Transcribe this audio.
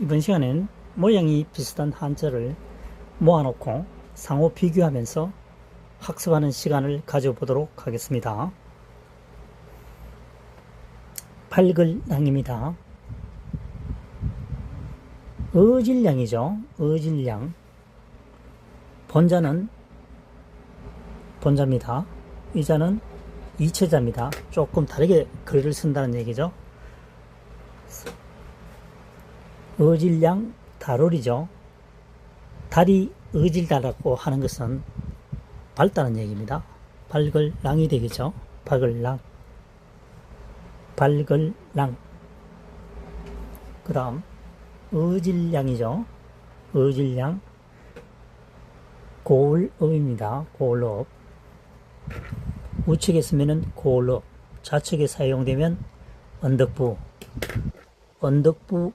이번 시간엔 모양이 비슷한 한자를 모아놓고 상호 비교하면서 학습하는 시간을 가져보도록 하겠습니다. 팔글량입니다. 어질량이죠. 어질량. 본자는 본자입니다. 이자는 이체자입니다. 조금 다르게 글을 쓴다는 얘기죠. 어질량 달월이죠. 달이 어질다라고 하는 것은 밝다는 얘기입니다. 밝을랑이 되겠죠. 밝을랑. 밝을랑. 그 다음, 어질량이죠. 어질량. 고을업입니다. 고을업. 우측에 쓰면은 고을업. 좌측에 사용되면 언덕부. 언덕부 고